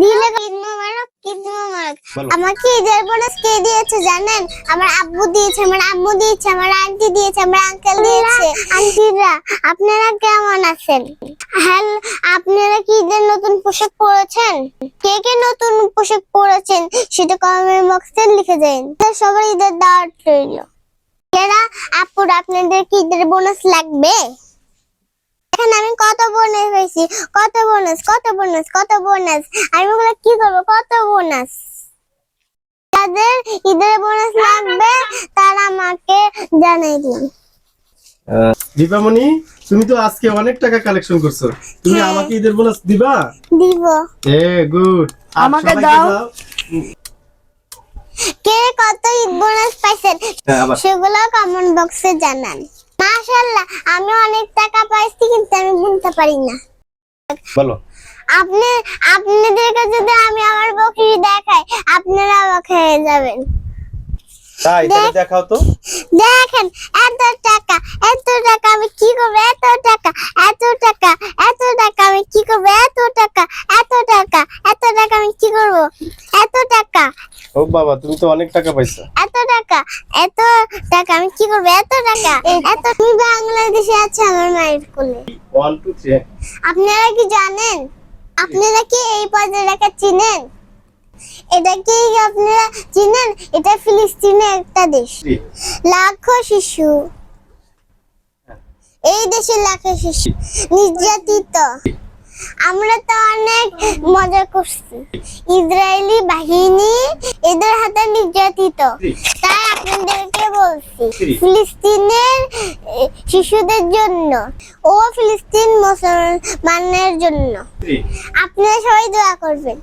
দিলে ঈদ মোবারক আমাকে ঈদের বোনাস কে দিয়েছে জানেন? আমার আব্বু দিয়েছে আমার আম্মু দিয়েছে আমার আন্টি দিয়েছে আমার আঙ্কেল দিয়েছে। আন্টিরা আপনারা কেমন আছেন? হ্যালো আপনারা কি ঈদের নতুন পোশাক পরেছেন? কে কে নতুন পোশাক পরেছেন সেটা কমেন্ট বক্সে লিখে দেন। সবাই ঈদের দাওয়াত রইল। এরা আপুর আপনাদের কি ঈদের বোনাস লাগবে? এখানে আমি কত বোনাস হয়েছি কত বোনাস কত বোনাস কত বোনাস আমি ওগুলো কি করব? কত বোনাস যাদের ঈদের বোনাস লাগবে তারা আমাকে জানাই দিন। দীপামণি তুমি তো আজকে অনেক টাকা কালেকশন করছ। তুমি হ্যাঁ। আমাকে ঈদের বোনাস দিবা? দিব। এ গুড আমাকে দাও। কে কত ঈদ বোনাস পাইছেন হ্যাঁ, সেগুলো কমেন্ট বক্সে জানান। মাশাআল্লাহ আমি অনেক টাকা পাইছি কিন্তু আমি গুনতে পারি না। বলো। আপনি আপনাদেরকে যদি আমি আমার বকরি দেখাই আপনারা অবাক হয়ে যাবেন। তাই তাহলে দেখাও তো। দেখেন এত টাকা এত টাকা আমি কি করব? এত টাকা এত টাকা এত টাকা আমি কি করব? এত টাকা এত টাকা এত টাকা আমি কি করব? এত টাকা। ও বাবা তুমি তো অনেক টাকা পাইছো। টাকা? এত টাকা আমি কি করব? এত টাকা? এত তুমি বাংলাদেশে আছে আমার মায়ের কোলে। ওয়ান টু থ্রি আপনারা কি জানেন? আপনারা কি এই পর্যটকা চিনেন? এটা কি আপনারা চিনেন? এটা ফিলিস্তিনের একটা দেশ। লাখো শিশু। এই দেশের লাখো শিশু। নির্যাতিত। আমরা তো অনেক মজা করছি। ইসরায়েলি বাহিনী এদের হাতে নির্যাতিত। তাই আপনাদেরকে বলছি, ফিলিস্তিনের শিশুদের জন্য ও ফিলিস্তিন মুসলমানের জন্য আপনারা সবাই দোয়া করবেন।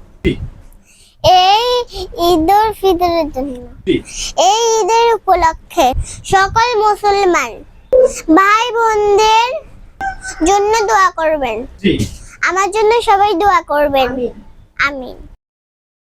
এই ঈদুল ফিতরের জন্য। এই ঈদের উপলক্ষে সকল মুসলমান ভাই বোনদের জন্য দোয়া করবেন। আমার জন্য সবাই দোয়া করবেন। আমিন।